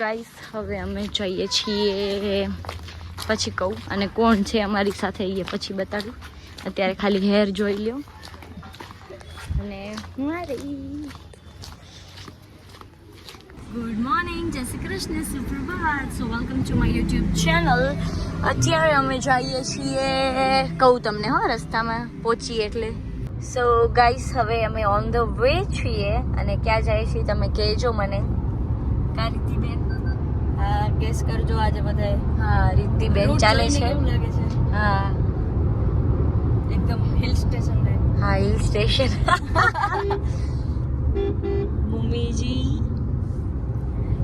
Guys, હવે અમે જઈએ છીએ. પછી કહું, અને કોણ છે અમારી સાથે એ પછી બતાડું. અત્યારે ખાલી હેર જોઈ લ્યો. અને આ ગુડ મોર્નિંગ જય Shri Krishna, સુપ્રભાત. So welcome to my YouTube channel અત્યારે અમે જઈએ છીએ, કહું તમને હો, રસ્તામાં પહોંચીએ એટલે. સો ગાઈસ હવે અમે ઓન ધ વે છીએ. અને ક્યાં જઈએ છીએ, તમે કહેજો મને. કારિતીબેન. રીતિબેન હા ગેસ કરજો આજે બધાએ હા રીતિબેન Route ચાલે જોઈને છે કેવું લાગે છે હા એકદમ હિલ સ્ટેશન રહે હા હિલ સ્ટેશન મમ્મીજી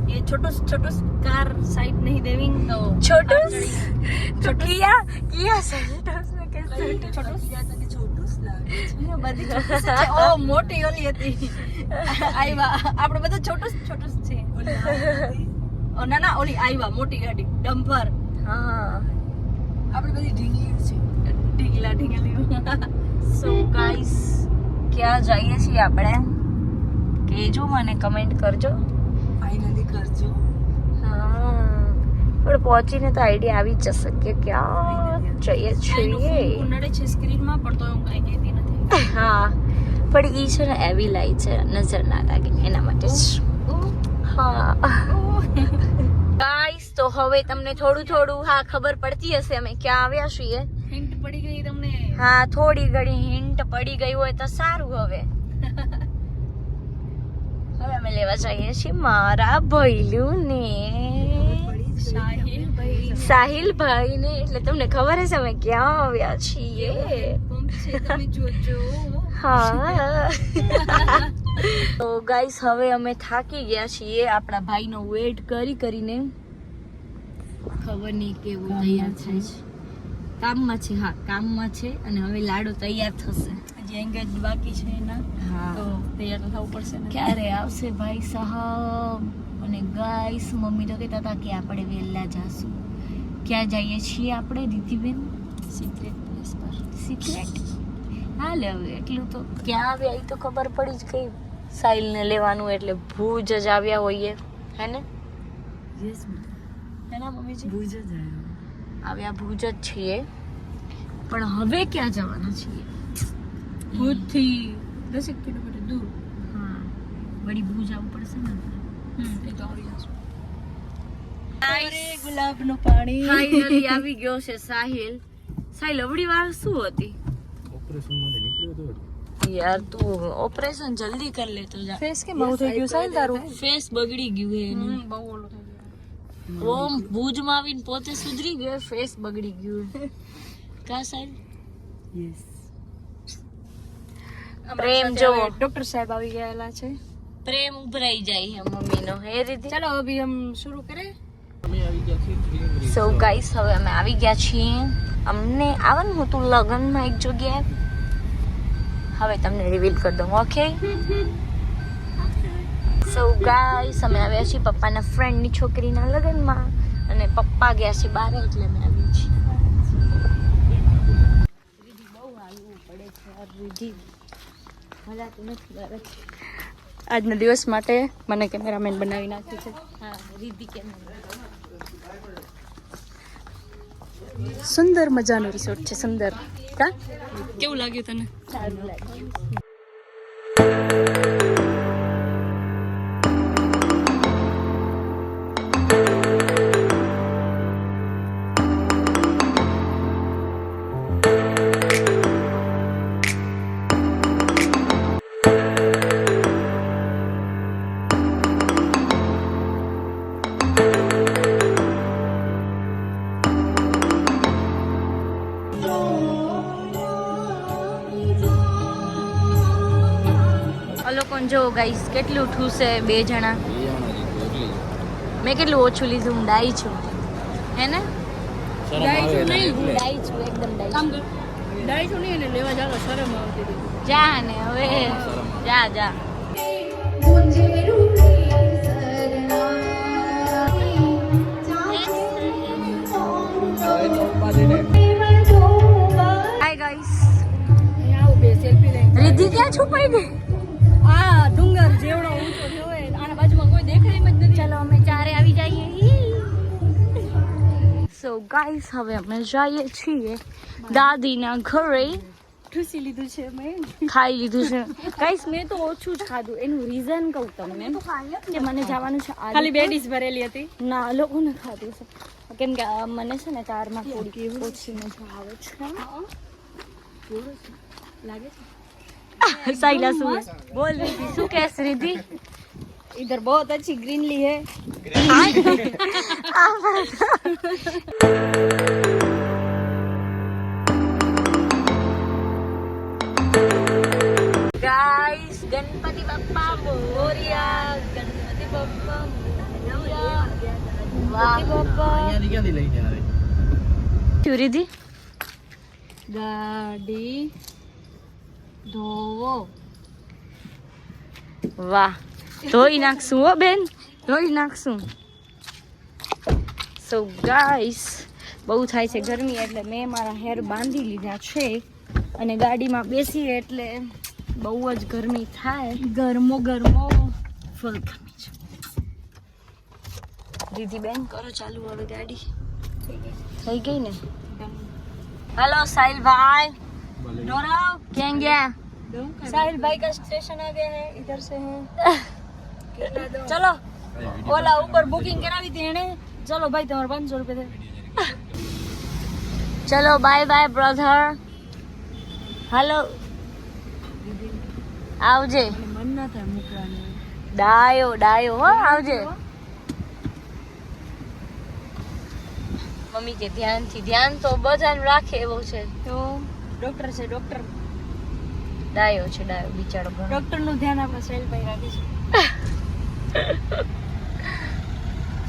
ये छोटू छोटू कार साइड नहीं देविंग तो छोटू आप चढ़ी- तो किया किया सेल्टोस में कैसे छोटू બધી છોટું છે. ઓ મોટી ઓલી હતી આયવા આપણે બધા છોટું છોટું જ છે ઓ ના ના ઓલી આઈવા મોટી ગાડી ડમ્પર હા. આપણે બધી ઢીંગલી છે. ઢીંગલા ઢીંગલી. સો ગાઈસ ક્યાં જઈએ છીએ આપણે? કહેજો મને કમેન્ટ કરજો. ફાઇનલી કરજો. હા. પણ પહોંચીને તો આઈડિયા આવી જ જશે કે ક્યાં જઈએ છીએ. ઉનાળે છે સ્ક્રીનમાં પણ તો હું કાંઈ કહેતી નથી. હા. પણ ઈ છે ને એવી લાઈ છે નજર ના લાગે એના માટે જ હા. ગાઈસ તો હવે તમને થોડું થોડું હા ખબર પડતી હશે અમે ક્યાં આવ્યા છીએ. હિન્ટ પડી ગઈ તમને. હા થોડી ઘણી હિન્ટ પડી ગઈ હોય તો સારું હવે. હવે અમે લેવા જઈએ છીએ મારા ભૈલું ને સાહિલ ભાઈ ને એટલે તમને ખબર હશે અમે ક્યાં આવ્યા છીએ. હા. તો ગાઈસ હવે અમે થાકી ગયા છીએ. આપણા ભાઈનો વેટ કરી કરીને. ખબર નહીં કેવું તૈયાર થાય છે. કામમાં છે હા કામમાં છે અને હવે લાડુ તૈયાર થશે. હજી એંગેજ બાકી છે એના. હા. તો તૈયાર થવું પડશે ક્યારે આવશે ભાઈ સાહેબ? અને ગાઈસ મમ્મી તો કહેતા હતા કે આપણે વહેલા જાશું. ક્યાં જઈએ છીએ આપણે દીદીબેન? સિક્રેટ પ્લેસ પર. સિક્રેટ હાલે હવે એટલું તો. ક્યાં આવે એ તો ખબર પડી જ ગઈ. સાહિલને લેવાનું એટલે ભુજ જ આવ્યા હોઈએ. હે ને? એના મમ્મીજી? ભુજ જ આવ્યા ભુજ જ છીએ. પણ હવે ક્યાં જવાના છીએ? ભુજથી દસેક કિલોમીટર દૂર. હા. વળી ભુજ આવવું પડશે ને હમ એ તો આવી જશું. ગુલાબનું પાણી. ફાઇનલી આવી ગયો છે સાહિલ. સાહિલ અવડી વાર શું હતી? યાર તું ઓપરેશન જલ્દી કરી લેતો જા. ફેસ કેમ બહુ થઈ ગયું? સાહેબ તારું? ફેસ બગડી ગયું હે એનું. બહુ ઓલું થઈ ગયું. ઓમ ભુજમાં આવીને પોતે સુધરી ગયો ફેસ બગડી ગયું કા સાહેબ? યસ પ્રેમ જો. ડોક્ટર સાહેબ આવી ગયેલા છે. પ્રેમ ઉભરાઈ જાય મમ્મી મમ્મીનો. હે રીતે ચલો અભી હમ શરૂ કરે. સો ગાઈસ હવે અમે આવી ગયા છીએ. અમને આવવાનું હતું લગ્નમાં એક જગ્યાએ. હવે તમને રિવીલ કરી દઉં ઓકે સો ગાઈસ અમે આવ્યા છીએ પપ્પાના ફ્રેન્ડની છોકરીના લગ્નમાં. અને પપ્પા ગયા છે બહાર એટલે અમે આવી છીએ. આજના દિવસ માટે મને કેમેરામેન બનાવી નાખ્યું છે. હા રીધિ સુંદર મજાનો રિસોર્ટ છે સુંદર. કા કેવું લાગ્યું તને? સારું લાગ્યું જો ગાઈસ કેટલું ઠૂસે બે જણા? મેં કેટલું ઓછું લીધું હું ડાઈ છું. હે ને? ડાઈ છું નહીં હું ડાઈ છું એકદમ ડાઈ છું. ડાઈ છું નહીં એને લેવા જાવ શરમ આવતી જા ને હવે. જા જા. હાય ગાઈસ રિદ્ધિ ક્યાં છુપાઈ ગઈ? જેવડો ઊંચો થયો હોય આના બાજુમાં કોઈ દેખાય જ નથી. ચાલો અમે ચારે આવી જઈએ. સો ગાઈસ હવે અમે જઈએ છીએ દાદીના ઘરે. ઠૂસી લીધું છે મેં ખાઈ લીધું છે. ગાઈસ મેં તો ઓછું જ ખાધું. એનું રીઝન કહું તમને. કે મને જવાનું છે ખાલી બે ડીશ ભરેલી હતી. ના લોકોને ખાધું છે. કેમ કે મને છે ને કારમાં થોડી ઓછી મજા આવે છે? લાગે છે? साइला बोल रही थी सु इधर बहुत अच्छी ग्रीनरी है। गाइस गणपति बप्पा मोरिया गणपति बप्पा दी गाड़ी ધોવો વાહ. ધોઈ નાખશું હો બેન. ધોઈ નાખશું. સો ગાઈસ બહુ થાય છે ગરમી એટલે મેં મારા હેર બાંધી લીધા છે અને ગાડીમાં બેસી એટલે બહુ જ ગરમી થાય. ગરમો ગરમો. ફૂલ ગરમી છે. દીદી બેન કરો ચાલુ હવે ગાડી. થઈ ગઈ ને? હેલો સાહિલ ભાઈ. डोराव ક્યાં ગયા साहिल भाई का स्टेशन आ गया है इधर से है ચલો ओला ऊपर बुकिंग करावी थी એને ચલો ભાઈ તમારે પાંચસો રૂપિયા ચલો બાય બાય બ્રધર હાલો આવજે મન ના થાય મૂકવાનું ડાયો ડાયો હો આવજે મમ્મી કે ધ્યાનથી ધ્યાન તો બધાનું રાખે એવો છે તો ડોક્ટર છે ડોક્ટર ડાયો છે ડાયો બિચારો. ડોક્ટરનું ધ્યાન આપણે સાહિલ રાખીશું. રાખે છે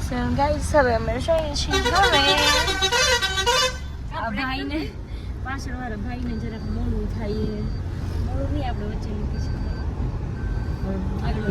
So હવે અમે જઈએ છીએ આ ભાઈને પાછળ વાળા ભાઈને જરાક મોડું થાય મોડું નહીં આપણે વચ્ચે મૂકી છે આગળ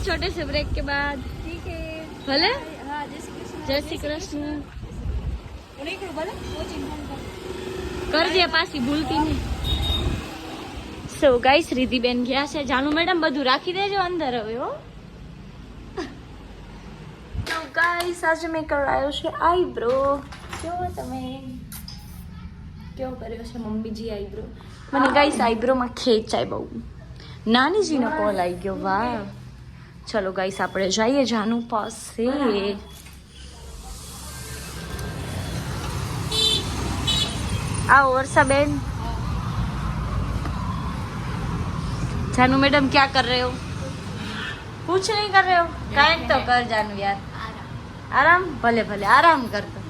छोटे से ब्रेक के बाद ठीक है भले हाँ जय श्री कृष्ण जय श्री कृष्ण નહીં કરું ભલે કોચિંગ ફોન કર કરજે પાછી ભૂલતી નહીં સો ગાઈસ રીધિબેન ગયા છે જાનુ મેડમ બધું રાખી દેજો અંદર હવે હો તો ગાઈસ આજે મેં કરાયો છે આઈબ્રો જો તમે કેવો કર્યો છે મમ્મીજી આઈબ્રો મને ગાઈસ આઈબ્રોમાં ખેંચાય બહુ નાનીજીનો કોલ આવી ગયો વાહ ચલો ગાઈસ, આપણે જઈએ જાનુ પાસે. આવો, વર્ષાબેન. જાનુ મેડમ ક્યાં કર રહ્યો? હો નહીં કર રહ્યો. रहे કાંઈક તો કર જાનુ યાર. આરામ? ભલે ભલે, આરામ કરતો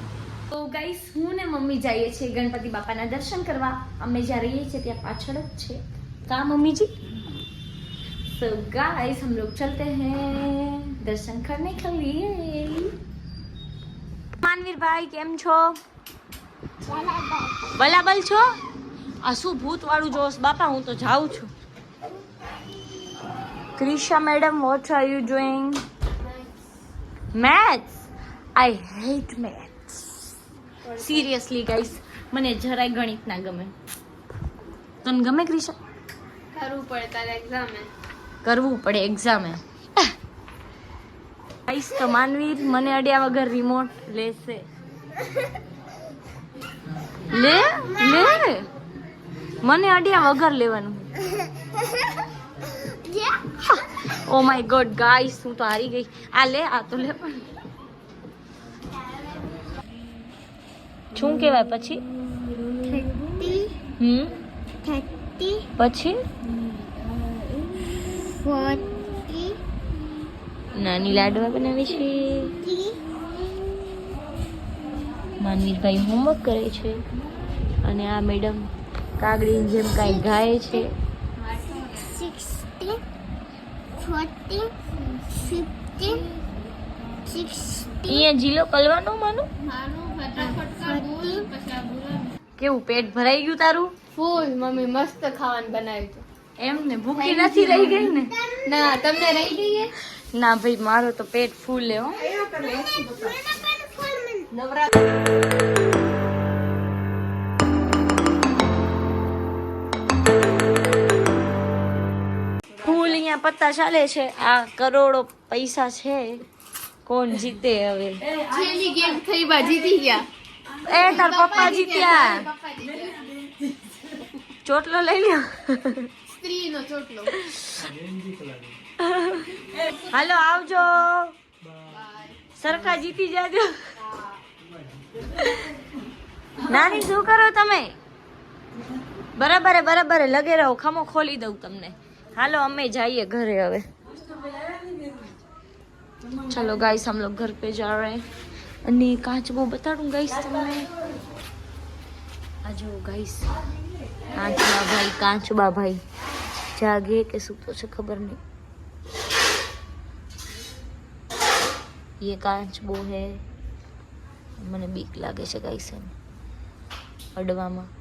તો ગાઈસ, હું ને મમ્મી જઈએ છીએ ગણપતિ બાપાના દર્શન કરવા. અમે જ્યાં રહીએ છીએ, ત્યાં પાછળ જ છે. કા મમ્મીજી? જી तो गाइस हम लोग चलते हैं दर्शन करने के लिए માનવીર ભાઈ કેમ છો બલાબલ છો આ શું ભૂત વાળું જોશ બાપા હું તો જાઉં છું Krisha madam what are you doing maths I hate maths seriously guys મને જરાય ગણિત ના ગમે તને ગમે ક્રિશા કરવું પડે તારે એક્ઝામ કરવું પડે એક્ઝામે ગાઈસ તો માનવીર મને અડ્યા વગર રિમોટ લેશે. લે? લે? મને અડ્યા વગર લેવાનું. ઓ માય ગોડ ગાઈસ હું તો હારી ગઈ. આ લે આ તો લે પણ. શું કહેવાય પછી? હમ? પછી? નાની લાડવા બનાવે છે. માનવીરભાઈ હોમવર્ક કરે છે અને આ મેડમ કાગડીની જેમ કાંઈ ગાય છે. અહીંયા જીલો કલવાનો માનું? કેવું પેટ ભરાઈ ગયું તારું? ફૂલ મમ્મી મસ્ત ખાવાનું બનાવ્યું એમ ને ભૂખી નથી રહી ગઈ ને? ના તમને રહી ગઈ ના ભાઈ મારો તો પેટ ફૂલ હો ફૂલ અહીંયા પત્તા ચાલે છે. આ કરોડો પૈસા છે. કોણ જીતે હવે? જેની ગેમ થઈ બા જીતી ગયા. એ તાર પપ્પા જીત્યા. ચોટલો લઈ લ્યો. સ્ત્રીનો ચોટલો. હાલો આવજો. સરખા જીતી જાજો. નાની શું કરો તમે? બરાબર બરાબર લગે રહો. ખમો ખોલી દઉં તમને. હાલો અમે જઈએ ઘરે હવે. ચલો ગાઈસ અમલો ઘર પે જા રહે અને કાચ બહુ બતાડું ગાઈસ તમને. આ જો ગાઈસ. કાચબા ભાઈ કાંચબા ભાઈ જાગે કે સૂતો છે ખબર નહીં. ये કાચબો હે. મને બીક લાગે છે ગાઈસ અડવામાં.